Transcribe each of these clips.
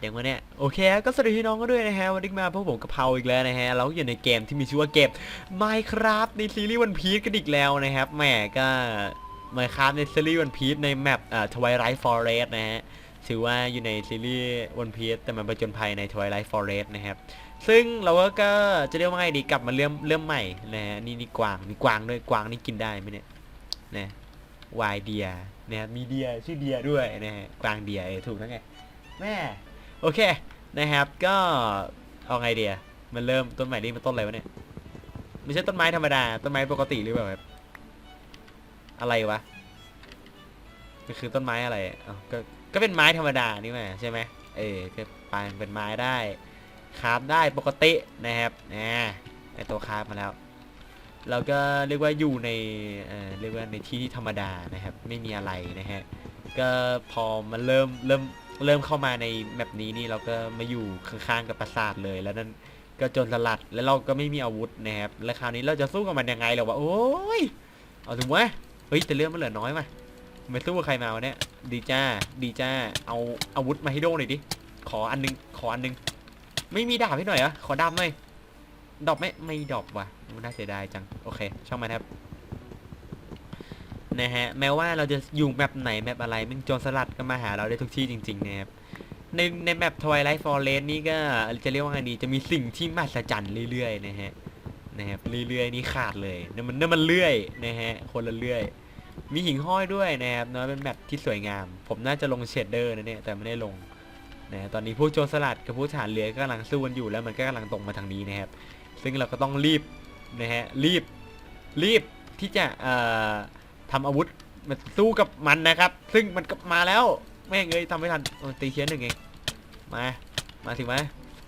อย่างวะเนี่ยโอเคก็สวัสดีพี่น้องก็ด้วยนะฮะวันนี้มาพวกผมกะเพราอีกแล้วนะฮะเราอยู่ในเกมที่มีชื่อว่าเกม Minecraft ในซีรีส์วันพีชกันอีกแล้วนะครับแหมก็ Minecraft ในซีรีส์วันพีชในแมปอ่า Twilight Forest นะฮะถือว่าอยู่ในซีรีส์วันพีชแต่มันประจนภัยใน Twilight Forest นะครับซึ่งเราก็จะเรียกว่าไงดีกลับมาเริ่มเริ่มใหม่นะฮะนี่นี่กวางมีกวางด้วยกวางนี่กินได้ไหมเนี่ยนะวายเดียนะครับมีเดียชื่อเดียด้วยนะฮะกวางเดียถูกแล้วไงแม่ โอเคนะครับก็เอาไงเดียมันเริ่มต้นใหม่นี่มันต้นอะไรวะเนี่ยไม่ใช่ต้นไม้ธรรมดาต้นไม้ปกติหรือเปล่าครับอะไรวะมันคือต้นไม้อะไรอ้าวก็ก็เป็นไม้ธรรมดานี่แหละใช่ไหมเออก็ปายเป็นไม้ได้คราฟได้ปกตินะครับนะไอตัวคราฟมาแล้วเราก็เรียกว่าอยู่ในเอ่อเรียกว่าในที่ที่ธรรมดานะครับ ไม่มีอะไรนะฮะก็พอมันเริ่มเริ่ม เริ่มเข้ามาในแมปนี้นี่เราก็มาอยู่ข้างๆกับปราสาทเลย แล้วนั่นก็โจนสลัดแล้วเราก็ไม่มีอาวุธนะครับแล้วคราวนี้เราจะสู้กับมันยังไงเรอวะโอ้ยเอาถึงวะเฮ้ยแต่เรื่องมันเหลือน้อยมาไม่สู้กับใครมาวะเนี่ยดีจ้าดีจ้าเอาอาวุธมาให้โดหน่อยดิขออันนึงขออันนึง ไม่มีดาบให้หน่อยเหรอะขอดาบหน่อยดอบไหมไม่ดอบว่ะนน่าเสียดายจังโอเค ช่างมันครับ นะฮะแม้ว่าเราจะอยู่แมปไหนแมปอะไรมันโจรสลัดก็มาหาเราได้ทุกที่จริงๆนะครับในในแมป Twilight Forest นี่ก็จะเรียกว่าไงดีจะมีสิ่งที่มหัศจรรย์เรื่อยๆนะฮะนะครับเรื่อยๆนี่ขาดเลยนั่นมันนั่นมันเลื่อยนะฮะคนละเลื่อย มีหิ่งห้อยด้วยนะครับเนาะเป็นแมปที่สวยงาม ผมน่าจะลงเชดเดอร์นะเนี่ยแต่ไม่ได้ลงนะตอนนี้พวกโจรสลัดกับพวกทหารเรือก็กำลังสู้กันอยู่แล้วมันก็กำลังตรงมาทางนี้นะครับ ซึ่งเราก็ต้องรีบนะฮะรีบรีบที่จะเอ่อ ทำอาวุธมาสู้กับมันนะครับ ซึ่งมันก็มาแล้วแม่งเอ้ยทำไม่ทันตีเทียนหนึ่งเองมามาถึงไหม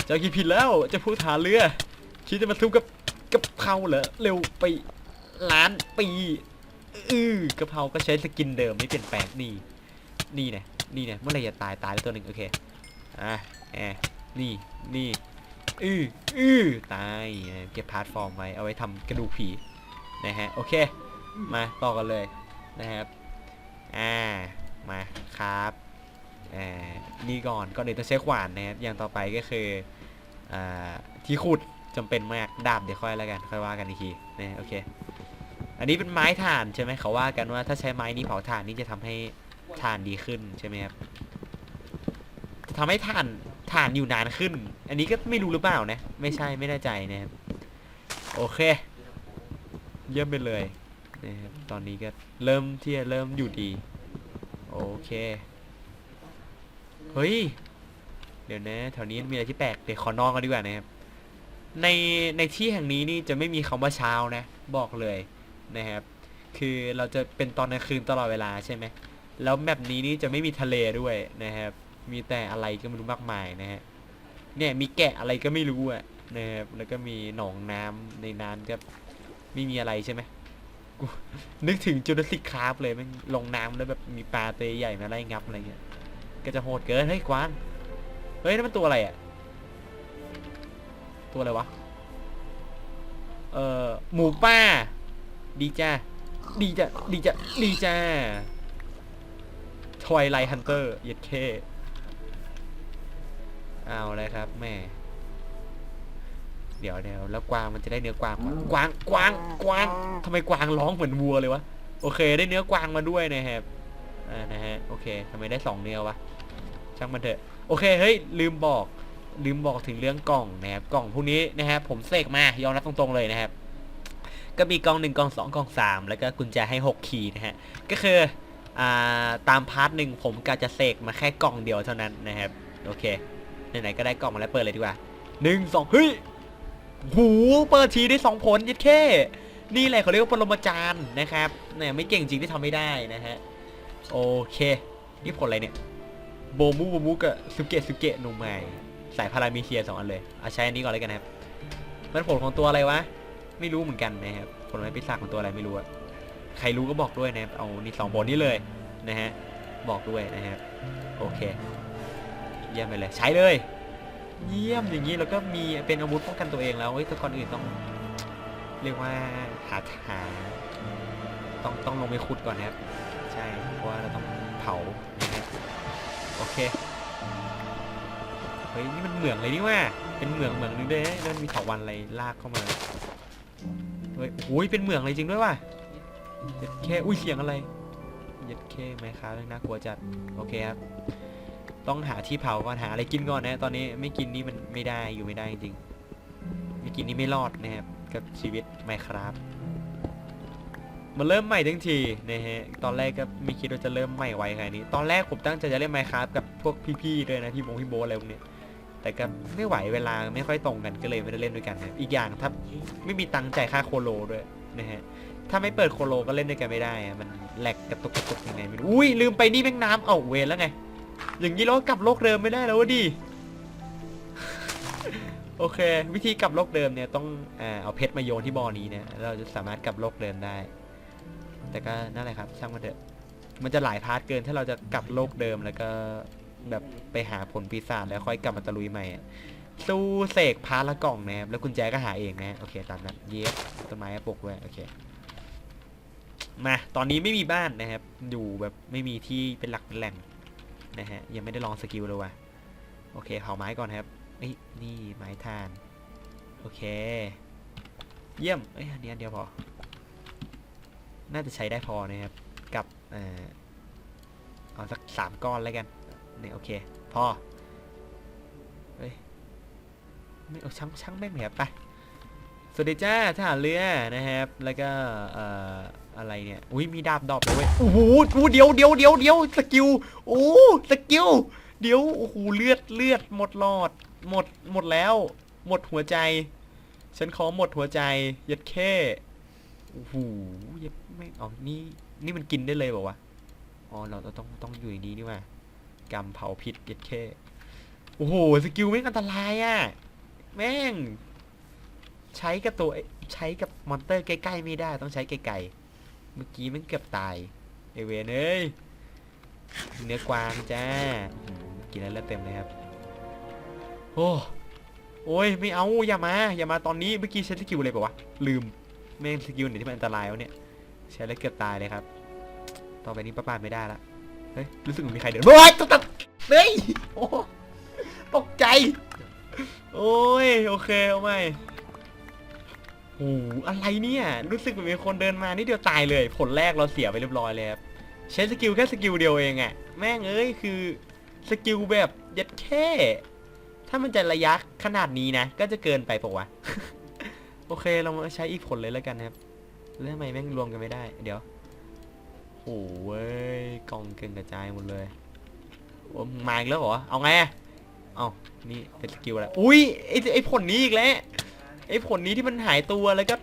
เจ้าคิดผิดแล้วจะพูดฐานเรือคิดจะมาสู้กับกับเขาเหรอเร็วไปล้านปีอือกะเพราก็ใช้สกินเดิมไม่เปลี่ยนแปลงนี่นี่เนี่ยนี่เนี่ยเมื่อไรจะตายตายตัวหนึ่งโอเคอะแอนี่นี่อืออือตายเออเก็บพาร์ทฟอร์มไว้เอาไว้ทำกระดูกผีนะฮะโอเค มาต่อกันเลยนะครับอ่ามาครับอ่านี่ก่อนก็เดี๋ยวต้องใช้ขวานนะครับอย่างต่อไปก็คืออ่าที่ขุดจำเป็นมากดาบเดี๋ยวค่อยแล้วกันค่อยว่ากันอีกทีนะโอเคอันนี้เป็นไม้ถ่านใช่ไหมเขาว่ากันว่าถ้าใช้ไม้นี้เผาถ่านนี่จะทำให้ถ่านดีขึ้นใช่ไหมครับจะทำให้ถ่านถ่านอยู่นานขึ้น อันนี้ก็ไม่รู้หรือเปล่านะ ไม่ใช่ไม่แน่ใจนะครับโอเค เยี่ยมไปเลย นะครับตอนนี้ก็เริ่มที่จะเริ่มอยู่ดี โอเค เฮ้ย เดี๋ยวนะ แถวนี้มีอะไรที่แปลก เดี๋ยวขอนอนกันดีกว่านะครับ ในในที่แห่งนี้นี่จะไม่มีคำว่าเช้านะ บอกเลยนะครับ คือเราจะเป็นตอนกลางคืนตลอดเวลาใช่ไหม แล้วแมปนี้นี่จะไม่มีทะเลด้วยนะครับ มีแต่อะไรก็ไม่รู้มากมายนะฮะ เนี่ยมีแกะอะไรก็ไม่รู้อะนะครับ แล้วก็มีหนองน้ำในน้ำก็ไม่มีอะไรใช่ไหม นึกถึงจูราสสิกคราฟเลยมันลงน้ำแล้วแบบมีปลาตัวใหญ่มาไล่งับอะไรเงี้ย ก็จะโหดเกิน เฮ้ยกวาง เฮ้ยนั่นมันตัวอะไรอะตัวอะไรวะ เอ่อ หมูป่าดีจ้า ดีจ้า ดีจ้า ดีจ้าทวายไลฮันเตอร์เย็ดเคเอาเลยครับแม่ เดี๋ยวเดี๋ยวแล้วกวางมันจะได้เนื้อกวางปะกวางกวางกวางทำไมกวางร้องเหมือนวัวเลยวะโอเค ได้เนื้อกวางมาด้วยนะครับอ่านะฮะโอเคทำไมได้สองเนื้อวะช่างมันเถอะโอเคเฮ้ยลืมบอกลืมบอกถึงเรื่องกล่องนะครับกล่องพวกนี้นะครับผมเสกมายอมรับตรงๆเลยนะครับ ก็มีกล่องหนึ่งกล่องสองกล่องสามแล้วก็กุญแจให้หกขีดนะฮะก็คืออ่าตามพาร์ทหนึ่งผมก็จะเสกมาแค่กล่องเดียวเท่านั้นนะครับโอเคไหนๆก็ได้กล่องมาแล้วเปิดเลยดีกว่าหนึ่งสองเฮ้ย หูเปิดทีได้สองผลยัดแค่นี่แหละเขาเรียกว่าปรมาจารย์นะครับเนี่ยไม่เก่งจริงที่ทำไม่ได้นะฮะโอเคนี่ผลอะไรเนี่ยโบมูโบมูกับสุเกะสุเกะนุ่มใหม่สายพารามีเทียสองอันเลยเอาใช้อันนี้ก่อนเลยกันนะครับมันผลของตัวอะไรวะไม่รู้เหมือนกันนะครับผลไม้พิศาของตัวอะไรไม่รู้อะใครรู้ก็บอกด้วยนะครับเอานี่สองผลนี้เลยนะฮะบอกด้วยนะครับโอเคเยี่ยมไปเลยใช้เลย เยี่ยมอย่างนี้แล้วก็มีเป็นอาวุธป้องกันตัวเองแล้วเฮ้ยแต่ก่อนอื่นต้อง เรียกว่าหาหาต้องต้องลงไปขุดก่อนนะครับ ใช่เพราะว่าเราต้องเผานะครับโอเคเฮ้ยนี่มันเหมืองเลยนี่ว่าเป็นเหมืองเหมืองนึงด้วยนะแล้วมีเถาวันอะไรลากเข้ามาเฮ้ยโอ้ยเป็นเหมืองเลยจริงด้วยว่ะเย็ดแค่อุ้ยเสียงอะไรเย็ดแค่ไหมครับน่ากลัวจัดโอเคครับ ต้องหาที่เผาก่อนหาอะไรกินก่อนนะ ตอนนี้ไม่กินนี่มันไม่ได้อยู่ไม่ได้จริงไม่กินนี่ไม่รอดนะครับกับชีวิตไมครับมาเริ่มใหม่ทั้งทีนะฮะตอนแรกก็ไม่คิดว่าจะเริ่มใหม่ไวขนาดนี้ ตอนแรกผมตั้งใจจะเล่นไมครับกับพวกพี่ๆด้วยนะพี่บงพี่โบอะไรพวกนี้แต่ก็ไม่ไหวเวลาไม่ค่อยตรงกันก็เลยไม่ได้เล่นด้วยกันนะอีกอย่างถ้าไม่มีตังค์จ่ายค่าโคโลด้วยนะฮะถ้าไม่เปิดโคโลก็เล่นด้วยกันไม่ได้ มันแหลกกระตุกกระตุกยังไงไม่รู้อุ้ยลืมไปนี่แม่งน้ำเอ้าเวรแล้วไง อย่างนี้เรากลับโลกเดิมไม่ได้แล้ววะดิโอเค วิธีกลับโลกเดิมเนี่ยต้องอเอาเพชรมาโยนที่บ่อนี้เนี่ยเราจะสามารถกลับโลกเดิมได้ แต่ก็นั่นแหละครับช่างมันเถอะมันจะหลายพาร์ทเกินถ้าเราจะกลับโลกเดิมแล้วก็แบบไปหาผลปีศาจแล้วค่อยกลับมาตะลุยใหม่สู้เสกพาร์ทละกล่องนะครับแล้วกุญแจก็หาเองนะโอเคตามนั้นเย็บต้นไม้ปลูกไว้โอเคมาตอนนี้ไม่มีบ้านนะครับอยู่แบบไม่มีที่เป็นหลักเป็นแหล่ง นะฮะ ยังไม่ได้ลองสกิลเลยว่ะ โอเคเผาไม้ก่อนครับนี่นี่ไม้ทาน โอเค เยี่ยมเอ้ยอันนี้อันเดียวพอ น่าจะใช้ได้พอนะครับ กับเอ่อเอาสักสามก้อนแล้วกันเนี่ยโอเค พอเฮ้ยไม่เอาช่างช่างแม่งเลยครับไปสวัสดีจ้าทหารเรือนะครับ แล้วก็เอ่อ อะไรเนี่ยอุ้ยมีดาบดอบเลยเว้ยโอ้โหเดี๋ยวเดี๋ยวเดี๋ยวเดี๋ยวสกิลโอ้สกิลเดี๋ยวโอ้โหเลือดเลือดหมดหลอด หมดหมดแล้ว หมดหัวใจ ฉันขอหมดหัวใจยัดแค่โอ้โหยัดไม่อ๋อนี่นี่มันกินได้เลยบอกว่าวะอ๋อเราต้องต้องอยู่ในนี้นี่ว่ากำเผาพิษยัดแค่โอ้โหสกิลแม่งอันตรายอะแม่ง ใช้กับตัวใช้กับมอนเตอร์ใกล้ๆไม่ได้ต้องใช้ไกลๆ เมื่อกี้มันเกือบตายไอเวนเอ้ยเนื้อกวางจ้าอื้อหือกินแล้วเลือดเต็มเลยครับ โอ้โอ้ยไม่เอาอย่ามา อย่ามาตอนนี้เมื่อกี้ใช้สกิลอะไรเปล่าวะลืมแม่งสกิลไหนที่มันอันตรายวะเนี่ยใช้แล้วเกือบตายเลยครับ ต่อไปนี้ประมาไม่ได้ละเฮ้ยรู้สึกเหมือนมีใครเดินโอ้ยตกตกเฮ้ยโอ้ตกใจ โอ้ยโอเคเอาไม่ โอ้โหอะไรเนี่ย รู้สึกเหมือนมีคนเดินมานี่เดียวตายเลย ผลแรกเราเสียไปเรียบร้อยเลยครับใช้สกิลแค่สกิลเดียวเองอะแม่งเอ้ยคือสกิลแบบยัดแค่ถ้ามันจะระยะขนาดนี้นะ ก็จะเกินไปปะวะ โอเคเรามาใช้อีกผลเลยแล้วกันครับ แล้วทำไมแม่งรวมกันไม่ได้ เดี๋ยวโอ้เว้ยกล่องเกินกระจายหมดเลยโอ้มาอีกแล้วเหรอ เอาไงเอานี่เป็นสกิลอะไร อุ้ยไอไอผลนี้อีกแล้ว ไอ้ผลนี้ที่มันหายตัวแล้วก็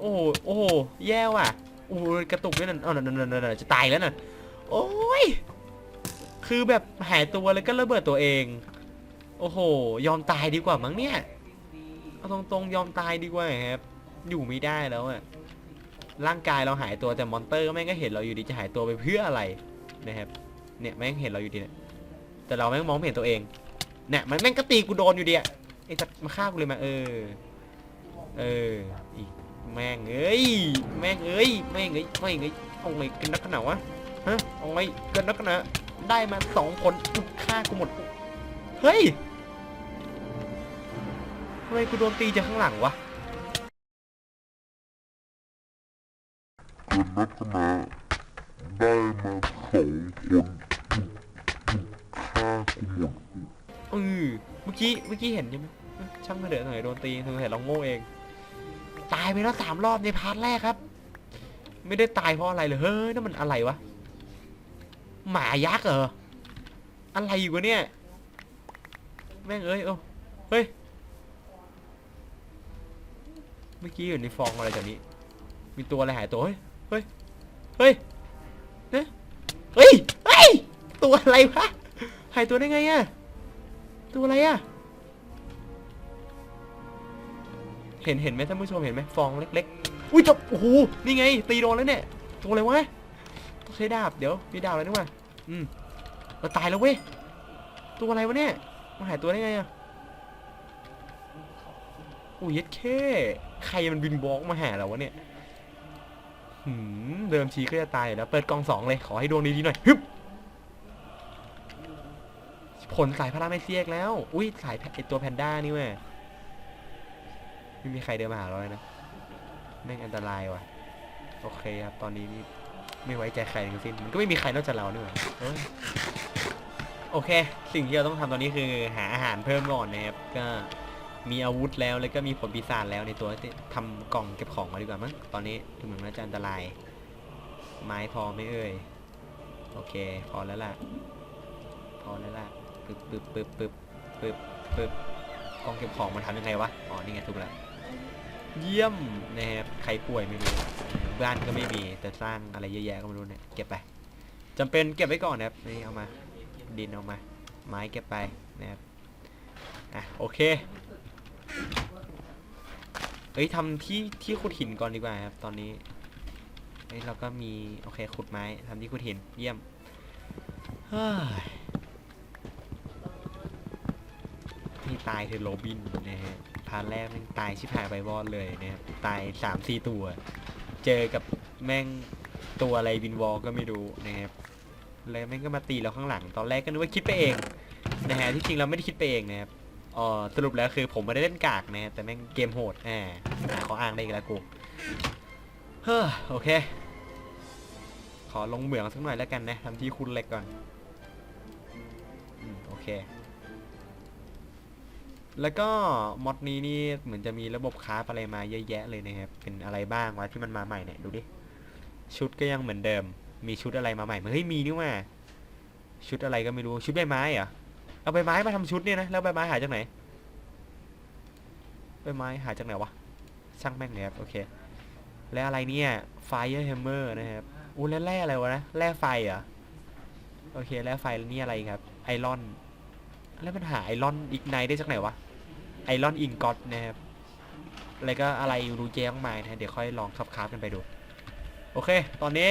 โอ้โหโอ้โหแย่ว่ะโอ้โหกระตุกด้วยนั่นอ๋อนั่นนั่นนั่นนั่นจะตายแล้วน่ะโอ้ยคือแบบหายตัวแล้วก็ระเบิดตัวเอง โอ้โห ยอมตายดีกว่ามั้งเนี่ยเอาตรงๆยอมตายดีกว่าครับอยู่ไม่ได้แล้วอะร่างกายเราหายตัวแต่มอนเตอร์ก็แม่งก็เห็นเราอยู่ดีจะหายตัวไปเพื่ออะไรนะครับเนี่ยแม่งเห็นเราอยู่ดีเนี่ยแต่เราแม่งมองเห็นตัวเองเนี่ยมันแม่งก็ตีกูโดนอยู่ดีอะ ไอ้สัตว์มาฆ่ากูเลยมาเออ เออ อีกแม่งเอ้ย แม่งเอ้ย แม่งเอ้ย แม่งเอ้ย เอาไงกันนักหนาวะ ฮะ เอาไงกันนักหนาได้มาสองคนฆ่ากูหมด เฮ้ยทำไมกูโดนตีจากข้างหลังวะเกินนักขนาดได้มาสองคนฆ่ากูหมดเออ เมื่อกี้เมื่อกี้เห็นใช่ไหมช่างเดือดหน่อยโดนตีสงสัยเราโง่เอง ตายไปแล้วสามรอบในพาร์ทแรกครับ ไม่ได้ตายเพราะอะไรเลยเฮ้ยนั่นมันอะไรวะหมายักษ์เหรออะไรอยู่วะเนี่ย แม่งเอ้ยโอ้เฮ้ยเมื่อกี้อยู่ในฟองอะไรจากนี้ มีตัวอะไรหายตัวเฮ้ยเฮ้ยเฮ้ยเฮ้ยเฮ้ยเฮ้ยตัวอะไรวะหายตัวได้ไงอะ ตัวอะไรอะเห็นเห็นไหมท่านผู้ชมเห็นไหมฟองเล็กๆ อุ้ยจบโอ้โห นี่ไง ตีโดนแล้วเนี่ยตัวอะไรวะต้องใช้ดาบ เดี๋ยว มีดาบอะไรด้วยวะอืมเราตายแล้วเว้ย ตัวอะไรวะเนี่ยมาหายตัวได้ไงอะโอ้ยเย็ดแค่ใครมันบินบล็อกมาหาเราวะเนี่ยหืมเดิมทีก็จะตายแล้ว เปิดกองสองเลย ขอให้ดวงดีๆหน่อย ฮึบ ผลสายพาราเมเซียกแล้ว อุ้ยสายไอตัวแพนด้านี่เว้ยไม่มีใครเดินมาหาเราเลยนะ แม่งอันตรายว่ะ โอเคครับ ตอนนี้นี่ไม่ไว้ใจใครทั้งสิ้น มันก็ไม่มีใครนอกจากเราด้วยเอ้ยโอเค สิ่งที่เราต้องทำตอนนี้คือหาอาหารเพิ่มก่อนนะครับ ก็มีอาวุธแล้ว แล้วก็มีผลปีศาจแล้วในตัวที่ทำกล่องเก็บของมาดีกว่ามั้ง ตอนนี้ดูเหมือนว่าจะอันตราย ไม้พอไหม่เอ่ย โอเค พอแล้วล่ะ พอแล้วล่ะ ปึ๊บปึ๊บปึ๊บปึ๊บปึ๊บปึ๊บกล่องเก็บของมันทำยังไงวะ อ๋อ นี่ไงถูกแล้ว เยี่ยมนะครับใครป่วยไม่รู้บ้านก็ไม่มี แต่สร้างอะไรเยอะแยะก็ไม่รู้เนี่ย เก็บไปจำเป็นเก็บไว้ก่อนนะครับ นี่เอามา ดินเอามา ไม้เก็บไปนะครับ อะ โอเค เอ้ยทำที่ที่ขุดหินก่อนดีกว่าครับ ตอนนี้เอ้ยเราก็มี โอเค ขุดไม้ทำที่ขุดหิน เยี่ยมเฮ้ย นี่ตายเธอโรบินนะฮะพาร์ทแรกแม่งตายชิบหายไปวอดเลยนะครับตายสามสี่ตัว เจอกับแม่งตัวอะไรบินวอลก็ไม่รู้นะครับแล้วแม่งก็มาตีเราข้างหลัง ตอนแรกก็นึกว่าคิดไปเองนะฮะที่จริงเราไม่ได้คิดไปเองนะครับอ๋อสรุปแล้วคือผมไม่ได้เล่นกากนะฮะแต่แม่งเกมโหดอ่าหาขออ้างได้อีกแล้วกูเฮ้อโอเค ขอลงเหมืองสักหน่อยแล้วกันนะทำที่คุณเล็กก่อนอืมโอเค แล้วก็มอดนี้นี่เหมือนจะมีระบบคราอะไรมาเยอะแยะเลยนะครับ เป็นอะไรบ้างวะที่มันมาใหม่เนี่ยดูดิ ชุดก็ยังเหมือนเดิม มีชุดอะไรมาใหม่เฮ้ยมีนี่ว่าชุดอะไรก็ไม่รู้ ชุดใบไม้เหรอ เอาใบไม้มาทำชุดเนี่ยนะ แล้วใบไม้หาจากไหน ใบไม้หาจากไหนวะ ช่างแม่งเลยครับโอเค แล้วอะไรเนี่ย Fire Hammer นะครับอู้แล้วแร่อะไรวะนะ แร่ไฟเหรอ โอเค แร่ไฟนี่อะไรครับ ไอรอน แล้วมันหาไอรอนอีกไนได้จากไหนวะ ไอรอนอิงกอตนะครับแล้วก็อะไรรู้แจ้งมานะเดี๋ยวค่อยลองคับคาบกันไปดู โอเค ตอนนี้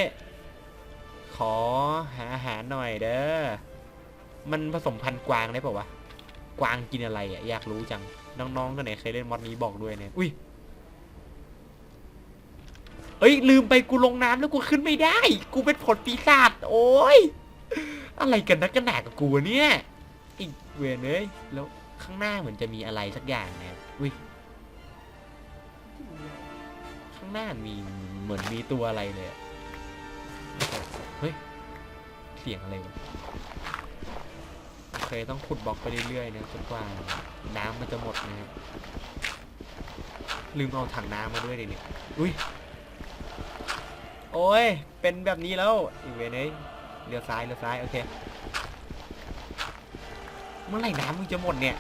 ขอหาอาหารหน่อยเด้อ มันผสมพันธุ์กวางได้ป่าวะ กวางกินอะไรอะ อยากรู้จัง น้องๆกันไหนเคยเล่นมอดนี้บอกด้วยเนี่ย อุ้ย เอ้ย ลืมไปกูลงน้ำแล้วกูขึ้นไม่ได้ กูเป็นผลปีศาจ โอ้ย อะไรกันนักกันหนากับกูเนี่ยอีกเวรเอ้ยแล้ว ข้างหน้าเหมือนจะมีอะไรสักอย่างเนี่ยอุ้ยข้างหน้ามีเหมือนมีตัวอะไรเลยเฮ้ย เสียงอะไรวะโอเคต้องขุดบล็อกไปเรื่อยๆนะจนกว่า น้ำมันจะหมดนะครับลืมเอาถังน้ำมาด้วยดิเนี่ยอุ้ยโอ้ย เป็นแบบนี้แล้วอีเวรเอ้ยเลี้ยวซ้ายเลี้ยวซ้าย โอเค เมื่อไหร่น้ำมึงจะหมดเนี่ย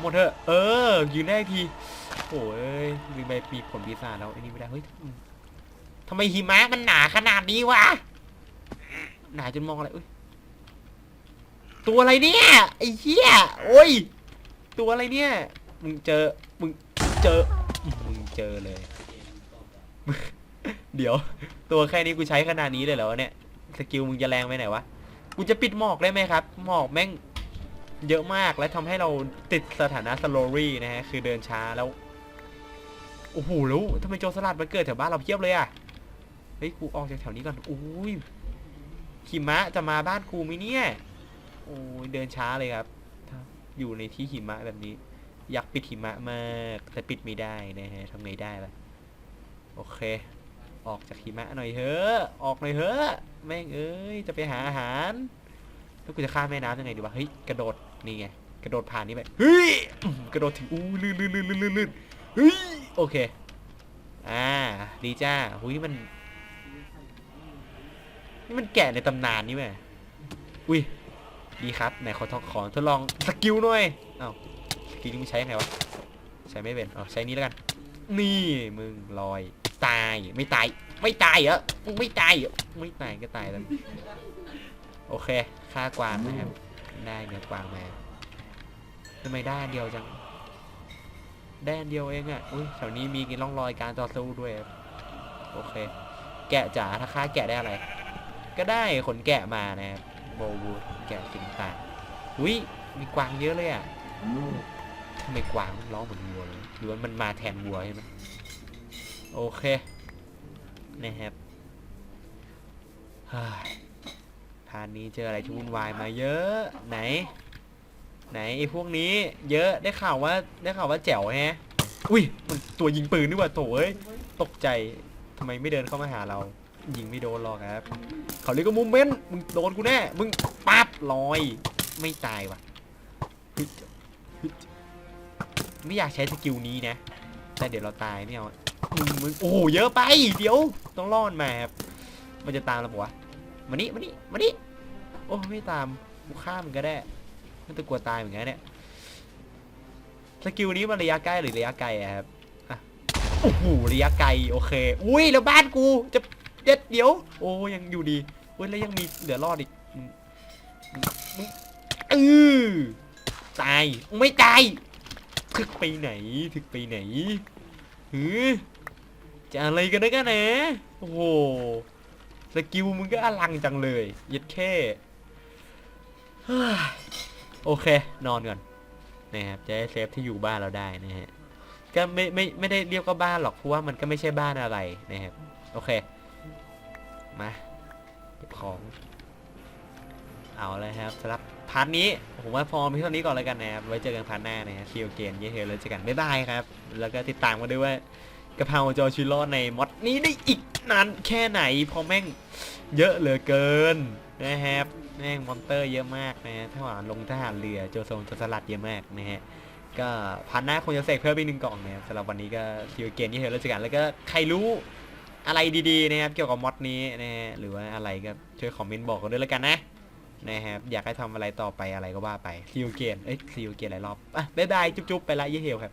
หมดเถอะ เออ ยืนได้ทีโอ้ยลืมไปปีผลปีศาจแล้วไอ้นี่ไม่ได้ เฮ้ยทำไมหิมะมันหนาขนาดนี้วะ หนาจนมองอะไรอุ้ย ตัวอะไรเนี่ย ไอ้เหี้ย โอ้ย ตัวอะไรเนี่ย มึงเจอ มึงเจอ มึงเจอเลย เดี๋ยว ตัวแค่นี้กูใช้ขนาดนี้เลยเหรอเนี่ย สกิลมึงจะแรงไปไหนวะ กูจะปิดหมอกได้ไหมครับ หมอกแม่ง เยอะมากและทำให้เราติดสถานะ slowly นะฮะ คือเดินช้าแล้ว โอ้โหแล้วทำไมโจรสลัดมันเกิดแถวบ้านเราเพียบเลยอะ เฮ้ย กูออกจากแถวนี้ก่อนอุ้ยหิมะจะมาบ้านกูไหมเนี่ย โอ้ยเดินช้าเลยครับ อยู่ในที่หิมะแบบนี้ อยากปิดหิมะมากแต่ปิดไม่ได้นะฮะทำไงได้ล่ะ โอเค ออกจากหิมะหน่อยเถอะออกหน่อยเถอะแม่งเอ้ยจะไปหาอาหารแล้วกูจะข้ามแม่น้ำยังไงดีวะเฮ้ยกระโดด นี่ไงกระโดดผ่านนี้ไปเฮ้ยกระโดดถึงอู้ลื่นลื่นลื่นลื่นลื่นเฮ้ยโอเคอ่าดีจ้าหุยมันนี่มันแกะในตำนานนี่แม่อุ้ยดีครับไหนขอทดขอทดลองสกิลหน่อยเอ้าสกิลนี้มึงใช้ยังไงวะใช้ไม่เป็นอ๋อใช้นี้แล้วกัน นี่มึงลอยตายไม่ตายไม่ตายเหรอไม่ตายเหรอไม่ตายก็ตายแล้วโอเคค่ากวางนะครับ ได้เนื้อกวางมาทำไมได้อันเดียวจัง ได้อันเดียวเองอะ่ะอุ้ยแถวนี้มีร่องรอยการต่อสู้ด้วย โอเค แกะจ๋าถ้าค่าแกะได้อะไร ก็ได้ขนแกะมานะครับโบวูดแกะสิงต่างอุ้ยมีกวางเยอะเลยอะ่ะทำไมกวางร้องเหมือนวัวเลยหรือว่ามันมาแทนวัวใช่ไหมโอเคนะครับ เฮ้ยพานนี้เจออะไรที่วุ่นวายมาเยอะไหน ไหนไอ้พวกนี้ เยอะได้ข่าวว่าได้ข่าวว่าแจ๋วแฮะ อุ้ยมันตัวยิงปืนนี่หว่าโถเอ้ยตกใจทำไมไม่เดินเข้ามาหาเรา ยิงไม่โดนหรอกครับ เขาเรียกว่ามูเมนต์มึงโดนกูแน่มึงปั๊บลอยไม่ตายว่ะไม่อยากใช้สกิลนี้นะ แต่เดี๋ยวเราตายไม่เอามึงมึงโอ้โหเยอะไป เดี๋ยวต้องล่อมันมาครับมันจะตามเราปะวะ มานี่มานี่มานี่โอ้ไม่ตามกูฆ่ามันก็ได้มันจะกลัวตายเหมือนกันเนี่ยสกิลนี้มันระยะใกล้หรือระยะไกลอะครับอะโอ้โหระยะไกลโอเค อุ้ยแล้วบ้านกูจะเด็ดเดี๋ยว โอ้ยังอยู่ดีอุ้ยแล้วยังมีเหลือรอดอีกเออตายไม่ตายถึกไปไหนถึกไปไหนหือจะอะไรกันนะกันนะโอ้โห สกิลมึงก็อลังจังเลยย็ดแค่เฮ้โอเค นอนก่อนนะครับจะได้เซฟที่อยู่บ้านเราได้นะฮะก็ไม่ไม่ไม่ได้เรียกว่าบ้านหรอกเพราะว่ามันก็ไม่ใช่บ้านอะไรนะครับโอเค มาเก็บของ เอาเลยครับสำหรับพาร์ทนี้ผมว่าพอมีเท่านี้ก่อนแล้วกันนะครับไว้เจอกันพาร์ทหน้านะฮะซีโอเกนเยเฮลแล้วเจอกันบ๊ายบายครับ แล้วก็ติดตามกันด้วยว่ากะเพราจอชิโร่ในมอดนี้ได้อีก นานแค่ไหนพอแม่งเยอะเหลือเกินนะครับแม่งมอนเตอร์เยอะมากนะฮะถ้าว่าลงทหารเรือโจทรงโจสลัดเยอะมากนะฮะก็พันหน้าคงจะเสกเพิ่มอีกหนึ่งกล่องนะครับสำหรับวันนี้ก็คิวเกนที่เห็นแล้วจักันแล้วก็ใครรู้อะไรดีๆนะครับเกี่ยวกับมอดนี้นะฮะหรือว่าอะไรก็ช่วยคอมเมนต์บอกกันด้วยแล้วกันนะนะครับอยากให้ทำอะไรต่อไปอะไรก็ว่าไปคิวเกนเอ้ยคิวเกนหลายรอบอะบ๊ายบายจุ๊บๆไปละเยี่เฮลครับ